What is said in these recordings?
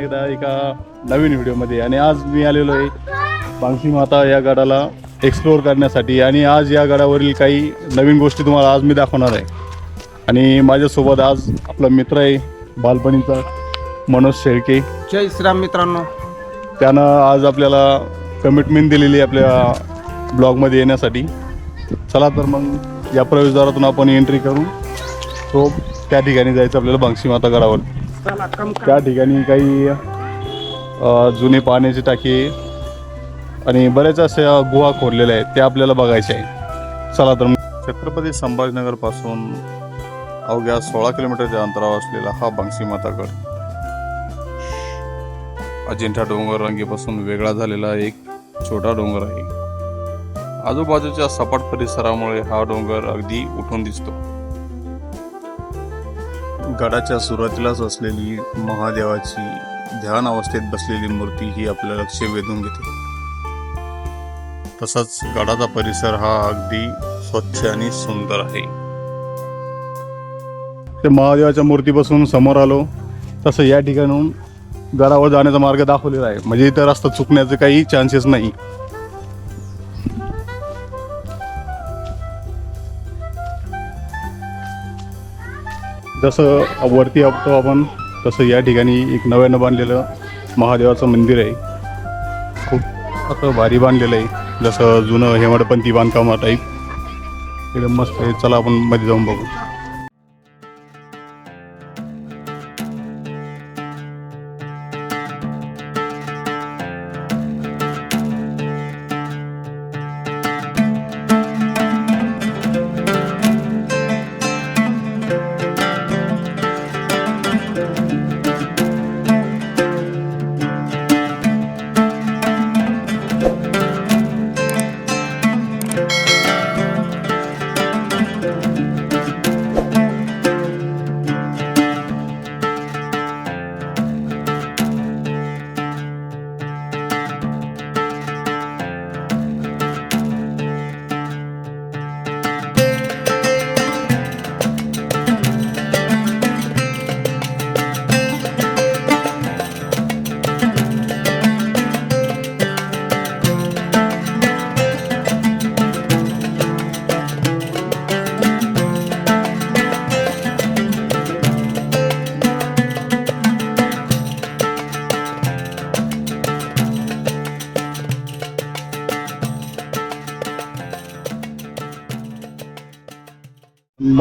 एकदा एका नवीन व्हिडिओमध्ये. आणि आज मी आलेलो आहे बांगशी माता या गडाला एक्सप्लोअर करण्यासाठी. आणि आज या गडावरील काही नवीन गोष्टी तुम्हाला आज मी दाखवणार आहे. आणि माझ्यासोबत आज आपला मित्र आहे बालपणीचा मनोज शेळके. जय श्रीराम मित्रांनो. त्यानं आज आपल्याला कमिटमेंट दिलेली आहे आपल्या ब्लॉगमध्ये येण्यासाठी. चला तर मग या प्रवेशद्वारातून आपण एंट्री करू. तो त्या ठिकाणी जायचं आपल्याला बांगशी माता गडावर. त्या ठिकाणी काही जुने पाण्याची टाकी आणि बऱ्याच अशा गुहा खोदलेल्या आहेत त्या आपल्याला बघायच्या आहे. चला तर मग. छत्रपती संभाजीनगरपासून अवघ्या सोळा किलोमीटरच्या अंतरावर असलेला हा बांगशी माता गड अजिंठा डोंगर रांगेपासून वेगळा झालेला एक छोटा डोंगर आहे. आजूबाजूच्या सपाट परिसरामुळे हा डोंगर अगदी उठून दिसतो. गडाच्या सुरुवातीलाच असलेली महादेवाची ध्यान अवस्थेत बसलेली मूर्ती ही आपलं लक्ष वेधून घेते. तसाच गडाचा परिसर हा अगदी स्वच्छ आणि सुंदर आहे. ते महादेवाच्या मूर्तीपासून समोर आलो तसं या ठिकाणून गडावर जाण्याचा मार्ग दाखवलेला आहे. म्हणजे इथं रस्ता चुकण्याचे काही चान्सेस नाही. जसं वरती बघतो आपण तसं या ठिकाणी एक नव्यानं बांधलेलं महादेवाचं मंदिर आहे. खूप असं भारी बांधलेलं आहे. जसं जुनं हेमाडपंथी बांधकामा टाईप एकदम मस्त आहे. चला आपण मध्ये जाऊन बघू.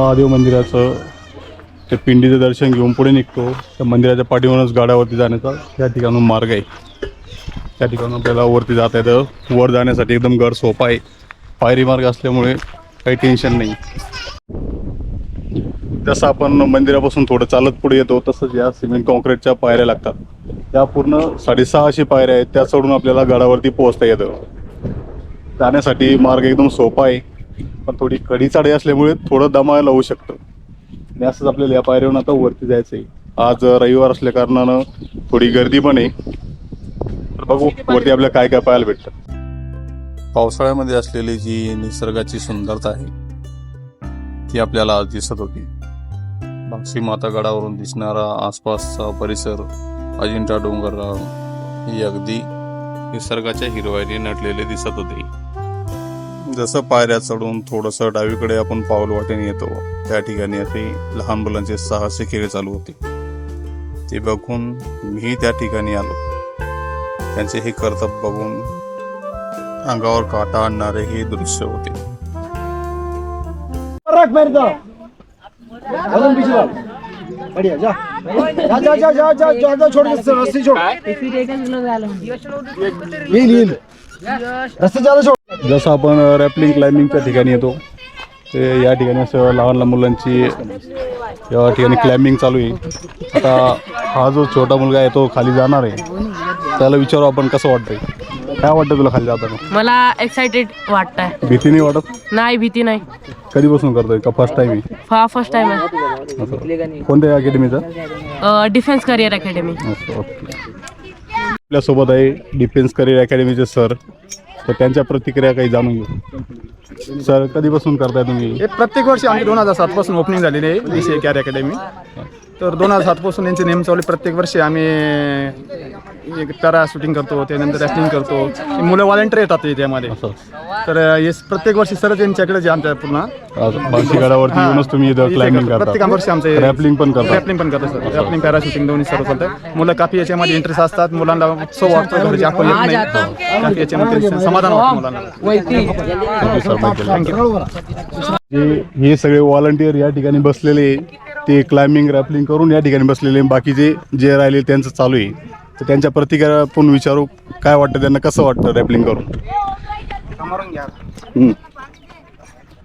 महादेव मंदिराचं ते पिंडीचं दर्शन घेऊन पुढे निघतो. त्या मंदिराच्या पाठीवरूनच गाड्यावरती जाण्याचा त्या ठिकाणून मार्ग आहे. त्या ठिकाणून आपल्याला वरती जाता येतं. वर जाण्यासाठी एकदम गड सोपा आहे. पायरी मार्ग असल्यामुळे काही टेन्शन नाही. जसं आपण मंदिरापासून थोडं चालत पुढे येतो तसंच या सिमेंट कॉन्क्रीटच्या पायऱ्या लागतात. या पूर्ण साडेसहाशे पायऱ्या आहेत. त्या चढून आपल्याला गडावरती पोहोचता येतं. जाण्यासाठी मार्ग एकदम सोपा आहे. पण थोडी कडी चाडी असल्यामुळे थोडं दमायला होऊ शकतं. आणि असंच आपल्याला या पायऱ्यावरून आता वरती जायचं आहे आज रविवार असल्या कारणानं थोडी गर्दी पण आहे. तर बघू वरती आपल्याला काय काय पाहायला भेटतं. पावसाळ्यामध्ये असलेली जी निसर्गाची सुंदरता आहे ती आपल्याला आज दिसत होती. बांगशी माता गडावरून दिसणारा आसपासचा परिसर अजिंठा डोंगरराव ही अगदी निसर्गाच्या हिरवाईने नटलेले दिसत होते. जसं पायऱ्या चढून थोडंसं डावीकडे आपण पाऊल वाटेने येतो त्या ठिकाणी असे लहान मुलांचे साहसी खेळ चालू होते. ते बघून मीही त्या ठिकाणी आलो. त्यांचे हे कर्तव्य बघून अंगावर काटा आणणारे हे दृश्य होते. रख मेरे तो कदम पीछे लो बढ़िया जा. जा जा जा जा जा जा छोड़ दे रस्सी छोड़ येईल येईल. रस्ते ज्यादा छोड़ जसं आपण रॅपलिंग क्लाइम्बिंगच्या ठिकाणी येतो ते या ठिकाणी असं लहान लहान मुलांची या ठिकाणी क्लाइम्बिंग चालू आहे. आता हा जो छोटा मुलगा आहे तो खाली जाणार आहे. त्याला विचारू आपण कसं वाटतंय. काय वाटतं तुला खाली जाताना? मला एक्साइटेड वाटतंय. भीती नाही वाटत? नाही भीती नाही. कधीपासून करतोय? का फर्स्ट टाइम आहे? हा फर्स्ट टाइम आहे. असं. कोणत्या अकॅडमीचा डिफेन्स करिअर अकॅडमी असं ओके. आपल्यासोबत आहे डिफेन्स करिअर अकॅडमीचे सर तर त्यांच्या प्रतिक्रिया काही जाणून घेऊ. सर कधीपासून करताय तुम्ही? हे प्रत्येक वर्षी आम्ही दोन हजार सात पासून ओपनिंग झालेली आहे बी सी ए कॅर अकॅडमी तर दोन हजार सातपासून यांची नेम चालू आहे. प्रत्येक वर्षी आम्ही एक पॅरा शूटिंग करतो त्यानंतर ॲक्टिंग करतो. ही मुलं व्हॉलेंटियर येतात त्यामध्ये. तर हे प्रत्येक वर्षी सर यांच्याकडे जे आमच्या पूर्ण. गडावरती येऊनच तुम्ही इथं क्लाइम्बिंग करतो. प्रत्येक करता. वर्षी आमचे Grappling पण करता? ग्रॅपलिंग पण करतो सर ग्रॅपलिंग पॅरा शूटिंग दोन्ही सर्व चालतं. मुलं काफी याच्यामध्ये इंटरेस्ट असतात. मुलांना उत्सव वाटतो घरचे आपण येत नाही. काफी याच्यामध्ये समाधान वाटतं मुलांना. Michael. जे हे सगळे व्हॉलंटियर या ठिकाणी बसलेले. ते क्लाइम्बिंग रॅपलिंग करून या ठिकाणी बसलेले. बाकीचे जे राहिले त्यांचं चालू आहे. तर त्यांच्या प्रतिक्रिया पण विचारू काय वाटतं त्यांना कसं वाटतं रॅपलिंग करून? घ्या. हम्म.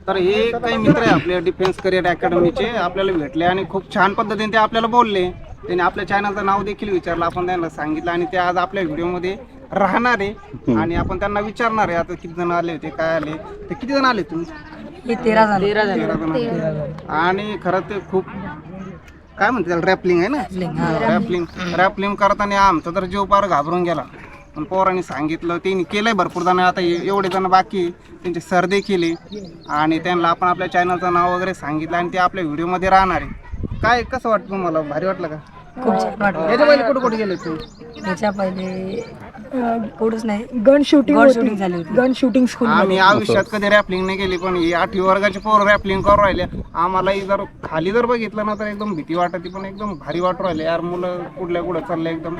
तर हे काही मित्र आहे आपले डिफेन्स करिअर अकॅडमीचे आपल्याला भेटले आणि खूप छान पद्धतीने ते आपल्याला बोलले. त्यांनी आपल्या चॅनलचं नाव देखील विचारलं. आपण त्यांना सांगितलं आणि ते आज आपल्या व्हिडिओमध्ये राहणार आहे. आणि आपण त्यांना विचारणार आहे आता किती जण आले होते काय आले? ते किती जण आले तुम्ही? तेरा झाले. तेरा जण. आणि खरं ते खूप काय म्हणते त्याला रॅपलिंग आहे ना? Rappelling rappelling. करताना आमचा तर जीव पार घाबरून गेला. पण पोरांनी सांगितलं त्यांनी केलंय भरपूर जण. आता ए- एवढे जण बाकी आहे. त्यांचे सर देखील आहे. आणि त्यांना आपण आपल्या चॅनलचं नाव वगैरे सांगितलं आणि ते आपल्या व्हिडिओमध्ये राहणार आहे. काय कसं वाटतं तुम्हाला? भारी वाटलं का? खूप छान वाटलं. याच्या पहिले कुठे कुठे गेले तुम्ही त्याच्या पहिले कुठंच नाही. गन शूटिंग गन shooting झाली होती. गन शूटिंग स्कूल आम्ही आयुष्यात कधी रॅपलिंग नाही केली पण ही आठवी वर्गाचे पोर रॅपलिंग करू राहिले आम्हालाही जर खाली जर बघितलं ना तर एकदम भीती वाटते पण एकदम भारी वाटू राहिले. यार मुलं कुठल्या कुठं चालले एकदम.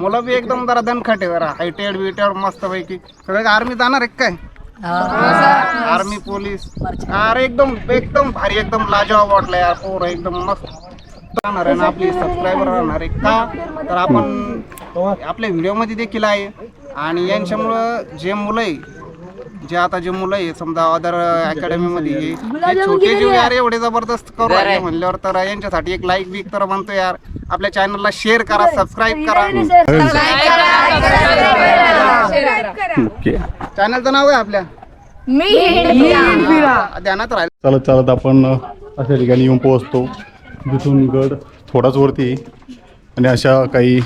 मुलं बी एकदम जरा दणखाटे जरा हायटेड बिटेड मस्त पैकी सगळे आर्मी जाणार आहे काय? आर्मी पोलीस अरे एकदम एकदम भारी एकदम लाजवाब वाटलं यार. पोर एकदम मस्त. राहणार आहे ना आपली सबस्क्रायबर राहणार आहे का? तर आपण आपल्या व्हिडिओमध्ये देखील आहे. आणि यांच्यामुळं जे मुलं आहे जे आता जे मुलं आहे समजा अदर अकॅडमीमध्ये छोटे जीव यार एवढे जबरदस्त करू राहिले म्हणल्यावर तर यांच्यासाठी एक लाईक बिक तर म्हणतो यार. आपल्या चॅनलला शेअर करा सबस्क्राईब करा. चॅनलचं नाव आहे आपल्या? ध्यानात राहील चालत चालत आपण अशा ठिकाणी येऊन पोहोचतो. जिथून गड थोडाच वरती आणि अशा काही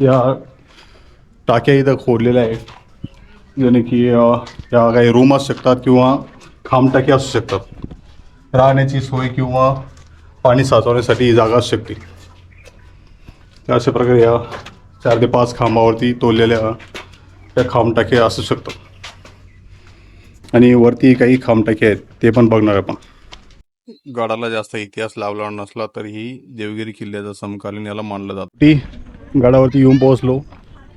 या टाक्या इथं खोदलेल्या आहेत. जेणे की या काही रूम असू शकतात किंवा खांबटाकी असू शकतात. राहण्याची सोय किंवा पाणी साचवण्यासाठी ही जागा असू शकते. तर अशा प्रकारे या चार ते पाच खांबावरती तोललेल्या त्या खांबटाक्या असू शकतात. आणि वरती काही खामटाके आहेत ते पण बघणार आपण. गडाला जास्त इतिहास लावला नसला तरीही देवगिरी किल्ल्याचा समकालीन याला मानलं जातं. ती गडावरती येऊन पोहोचलो.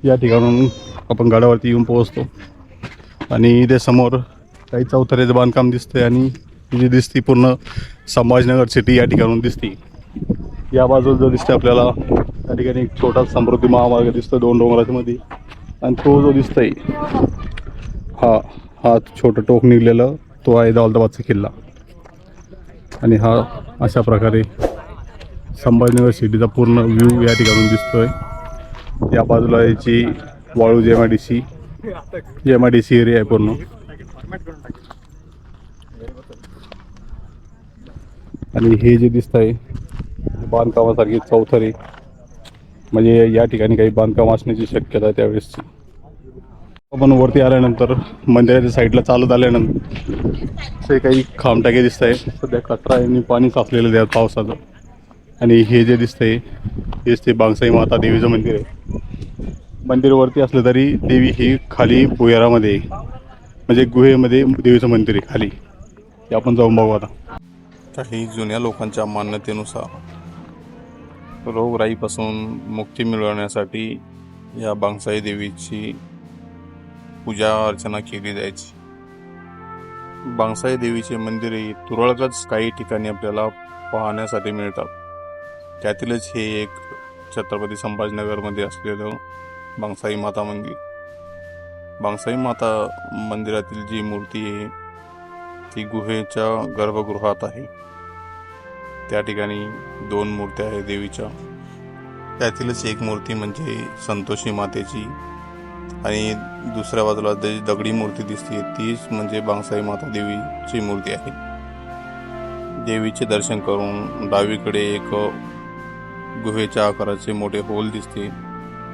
या ठिकाणून आपण गडावरती येऊन पोहोचतो. आणि इथे समोर काही चौथऱ्याचं बांधकाम दिसतंय आणि जी दिसती पूर्ण संभाजीनगर सिटी या ठिकाणून दिसती. या बाजूला जो दिसते आपल्याला त्या ठिकाणी एक छोटा समृद्धी महामार्ग दिसतो दोन डोंगराच्या मध्ये आणि तो जो दिसतोय हा हा छोटं टोक निघलेलं तो आहे दौलताबादचा किल्ला. आणि हा अशा प्रकारे संभाजीनगर सिटीचा पूर्ण व्ह्यू या ठिकाणून दिसतोय. या बाजूला याची Waluj M I D C M I D C area आहे पूर्ण. आणि हे जे दिसत आहे बांधकामासारखी चौथरी. म्हणजे या ठिकाणी काही बांधकाम असण्याची शक्यता त्यावेळेसची. आपण वरती आल्यानंतर मंदिराच्या साईडला चालत आल्यानंतर असे काही खामटाके दिसत आहे सध्या कचरा यांनी पाणी साचलेलं द्या पावसाचं. आणि हे जे दिसतंय हेच ते बांगसाई माता देवीचं मंदिर आहे. मंदिर वरती असलं तरी देवी ही खाली भुयारामध्ये म्हणजे गुहेमध्ये देवीचं मंदिर आहे खाली. ते आपण जाऊन बघू आता. काही जुन्या लोकांच्या मान्यतेनुसार रोगराईपासून मुक्ती मिळवण्यासाठी या बांगसाई देवीची पूजा अर्चना केली जायची. बांगसाई देवीचे मंदिरे तुरळकच काही ठिकाणी आपल्याला पाहण्यासाठी मिळतात. त्यातीलच हे एक छत्रपती संभाजीनगरमध्ये असलेलं बांगसाई माता मंदिर. बांगसाई माता मंदिरातील जी मूर्ती आहे ती गुहेच्या गर्भगृहात आहे. त्या ठिकाणी दोन मूर्त्या आहेत देवीच्या. त्यातीलच एक मूर्ती म्हणजे संतोषी मातेची आणि दुसऱ्या बाजूला जी दगडी मूर्ती दिसते तीच म्हणजे बांगसाई माता देवीची मूर्ती आहे. देवीचे दर्शन करून डावीकडे एक गुहेच्या आकाराचे मोठे होल दिसते.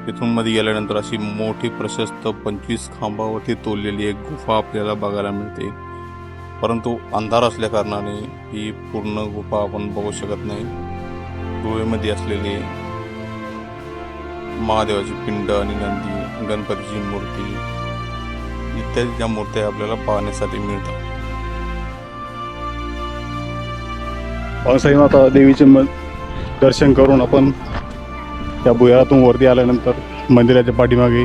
तिथून मध्ये गेल्यानंतर अशी मोठी प्रशस्त पंचवीस खांबावरती तोललेली एक गुफा आपल्याला बघायला मिळते. परंतु अंधार असल्या कारणाने ही पूर्ण गुफा आपण बघू शकत नाही. गुहेमध्ये असलेले महादेवाची पिंड आणि नंदी गणपतीची मूर्ती इत्यादी ज्या मूर्त्या आपल्याला पाहण्यासाठी मिळतात. पावसाळी माता देवीचे म दर्शन करून आपण त्या भुयारातून वरती आल्यानंतर मंदिराच्या पाठीमागे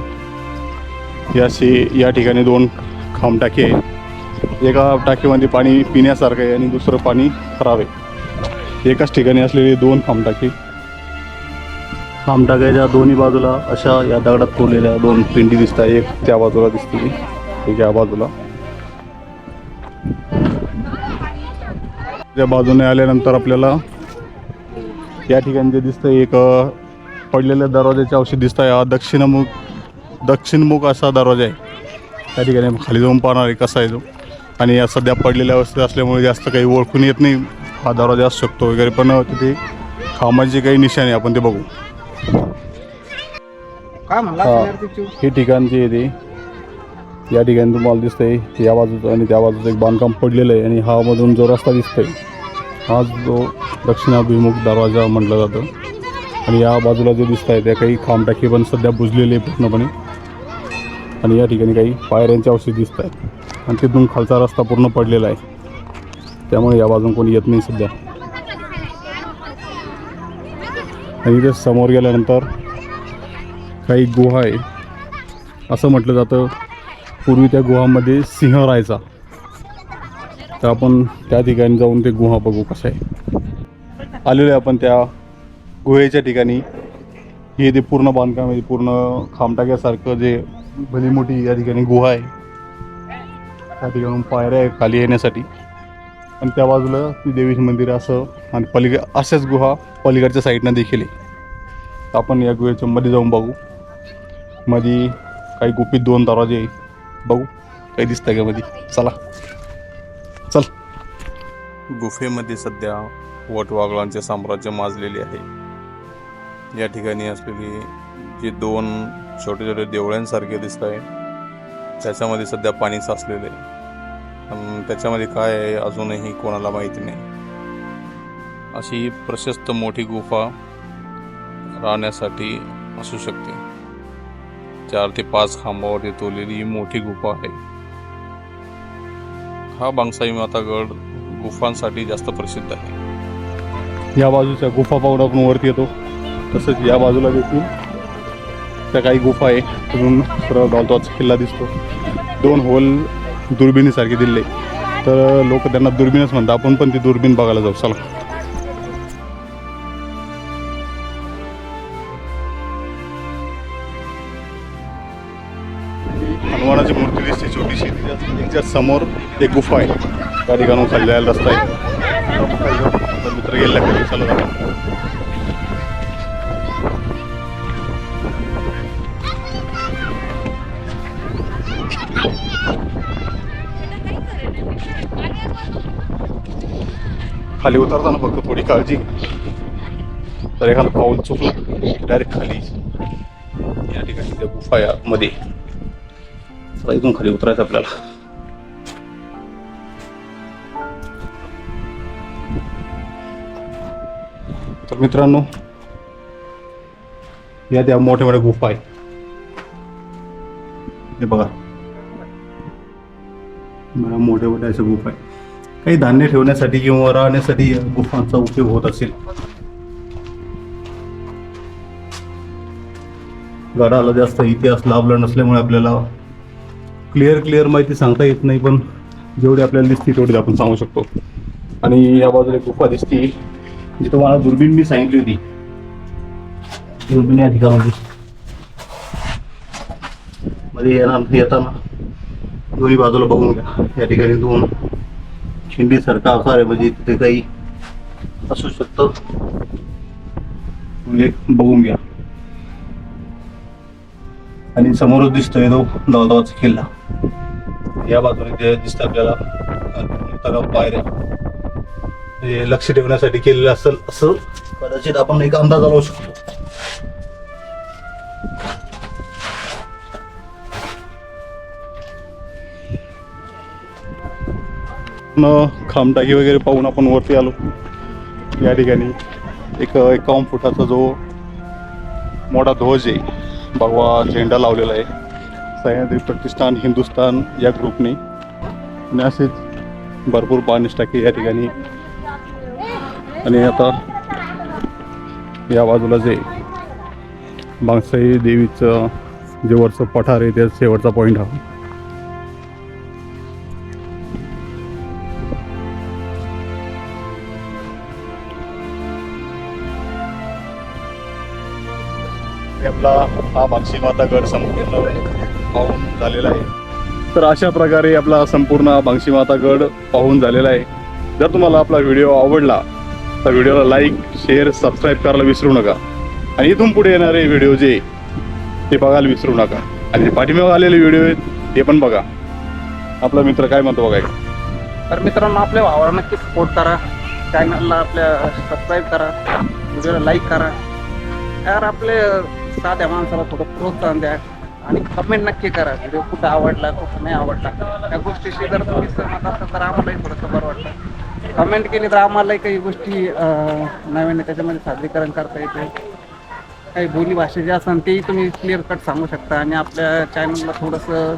या अशी या ठिकाणी दोन खांब टाकी आहे. एका टाकीमध्ये पाणी पिण्यासारखं आहे आणि दुसरं पाणी खराब आहे एकाच ठिकाणी असलेली दोन खांब टाकी. खांब टाकायच्या दोन्ही बाजूला अशा या दगडात कोरलेल्या दोन पिंडी दिसत आहे एक त्या बाजूला दिसते एक या बाजूला. त्या बाजूने आल्यानंतर आपल्याला या ठिकाणी जे दिसतं एक पडलेल्या दरवाज्याचे औषध दिसत आहे हा दक्षिणमुख दक्षिणमुख असा दरवाजा आहे. त्या ठिकाणी खाली जाऊन पाहणार आहे कसा आहे तो. आणि या सध्या पडलेल्या अवस्थेत असल्यामुळे जास्त काही ओळखून येत नाही. हा दरवाजा असू शकतो वगैरे पण तिथे खांबाची काही निशाणे आपण ते बघू. काय म्हणला हा. हे ठिकाण जे आहे ते. या ठिकाणी तुम्हाला दिसतंय या बाजूचं आणि त्या बाजूचं एक बांधकाम पडलेलं आहे आणि हा मधून जो रस्ता दिसतोय हा जो दक्षिणाभिमुख दरवाजा म्हटलं जातं. आणि या बाजूला जे दिसत आहे त्या काही खांबटाकी पण सध्या बुजलेले आहे पूर्णपणे. आणि या ठिकाणी काही पायऱ्यांचे अवशेष दिसत आहेत आणि तिथून खालचा रस्ता पूर्ण पडलेला आहे. त्यामुळे या बाजून कोणी येत नाही सध्या. आणि इथे समोर गेल्यानंतर काही गुहा आहे असं म्हटलं जातं. पूर्वी त्या गुहामध्ये सिंह राहायचा. तर आपण त्या ठिकाणी जाऊन ते गुहा बघू कसं आहे. आलेलो आहे आपण त्या गुहेच्या ठिकाणी. हे ते पूर्ण बांधकाम आहे पूर्ण खामटाक्यासारखं जे भली मोठी या ठिकाणी गुहा आहे. त्या ठिकाणून पायऱ्या आहे खाली येण्यासाठी. आणि त्या बाजूला ती देवीचं मंदिर असं आणि पलीकड अशाच गुहा पलीकडच्या साईडनं देखील आहे. आपण या गुहेच्या मध्ये जाऊन बघू. मध्ये काही गुपित दोन दरवाजे बघू काही दिसतंय का मध्ये? चला. चल. गुफेमध्ये सध्या वटवागळांचे साम्राज्य माजलेले आहे. या ठिकाणी असलेली जे दोन छोटे छोटे देवळ्यांसारखे दिसत आहे त्याच्यामध्ये सध्या पाणी साचलेलं आहे. त्याच्यामध्ये काय आहे अजूनही कोणाला माहिती नाही. अशी प्रशस्त मोठी गुफा राहण्यासाठी असू शकते. चार ते पाच खांबावर येतवलेली ही मोठी गुफा आहे. हा बांगसाई मातागड गुफांसाठी जास्त प्रसिद्ध आहे. या बाजूच्या गुफा पाहून आपण वरती येतो. तसंच या बाजूला देखील त्या काही गुफा आहे. तिथून सरळ दौलताचा किल्ला दिसतो. दोन होल दुर्बिणीसारखे दिले तर लोक त्यांना दुर्बीणच म्हणतात. आपण पण ती दुर्बीण बघायला जाऊ. चला. समोर एक गुफा आहे. त्या ठिकाणून खाली जायला रस्ता आहे. खाली मित्र गेल्या खाली चालत खाली उतरताना फक्त थोडी काळजी. तर एखादं पाऊल चुकलं डायरेक्ट खाली. या ठिकाणी त्या गुफा मध्ये इथून खाली उतरायचं आपल्याला. तर मित्रांनो या त्या मोठ्या मोठ्या गुफा आहेत. हे बघा. बघा मोठ्या मोठ्या अशा गुफा आहे काही धान्य ठेवण्यासाठी किंवा राहण्यासाठी या गुफांचा उपयोग होत असेल. गडाला जास्त इतिहास लाभला नसल्यामुळे आपल्याला क्लिअर क्लिअर माहिती सांगता येत नाही पण जेवढी आपल्याला दिसते तेवढी आपण सांगू शकतो. आणि या बाजूला एक गुफा दिसते. जी तुम्हाला दुर्बीण मी सांगितली होती. दुर्बीण या ठिकाणी मध्ये येणार येताना दोन्ही बाजूला बघून घ्या. या ठिकाणी दोन खिंडी सारखा आकार आहे म्हणजे तिथे काही असू शकतं. म्हणजे बघून घ्या. आणि समोरच दिसतोय तो दौलताबादचा किल्ला. या बाजूने दिसतं आपल्याला तलाव पायऱ्या म्हणजे लक्ष ठेवण्यासाठी केलेलं असेल असं कदाचित आपण एक अंदाज लावू शकतो. न खामटाकी वगैरे पाहून आपण वरती आलो. या ठिकाणी एक एकावन्न फुटाचा जो मोठा ध्वज आहे भगवा झेंडा लावलेला आहे. सह्याद्री प्रतिष्ठान हिंदुस्थान या ग्रुपने आणि असेच भरपूर पाणी टाकी या ठिकाणी आणि आता या बाजूला जे बांगसाई देवीचं जे वरचं पठार आहे त्या शेवटचा पॉईंट हा. आपला हा बागशी माता गड संपूर्ण पाहून झालेला आहे. तर अशा प्रकारे आपला संपूर्ण बांगशी माता गड पाहून झालेला आहे. जर तुम्हाला आपला व्हिडिओ आवडला तर व्हिडिओला लाईक शेअर सबस्क्राईब करायला विसरू नका. आणि इथून पुढे येणारे व्हिडिओ जे ते बघायला विसरू नका. आणि जे पाठीमागे आलेले व्हिडिओ आहेत ते पण बघा. आपला मित्र काय म्हणतो बघा तर मित्रांनो आपल्या भावाला नक्की सपोर्ट करा. चॅनलला आपल्या सबस्क्राईब करा. व्हिडिओला लाईक करा. यार आपले साध्या माणसाला थोडं प्रोत्साहन द्या. आणि कमेंट नक्की करा. व्हिडिओ कुठं आवडला कुठं नाही आवडला. त्या गोष्टीशी जर तुम्ही सहमत असाल तर आम्हालाही थोडंसं बरं वाटतं. कमेंट केली तर आम्हालाही काही गोष्टी नव्याने त्याच्यामध्ये सादरीकरण करता येते. काही बोली भाषा जे असेल तेही तुम्ही क्लिअर कट सांगू शकता आणि आपल्या चॅनलला थोडंसं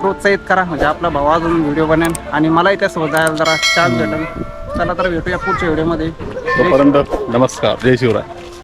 प्रोत्साहित करा. म्हणजे आपला भाऊ अजून व्हिडिओ बनेल. आणि मलाही त्यासोबत जायला जरा चान्स भेटेल. चला तर भेटूया पुढच्या व्हिडिओमध्ये तोपर्यंत नमस्कार. जय शिवराय.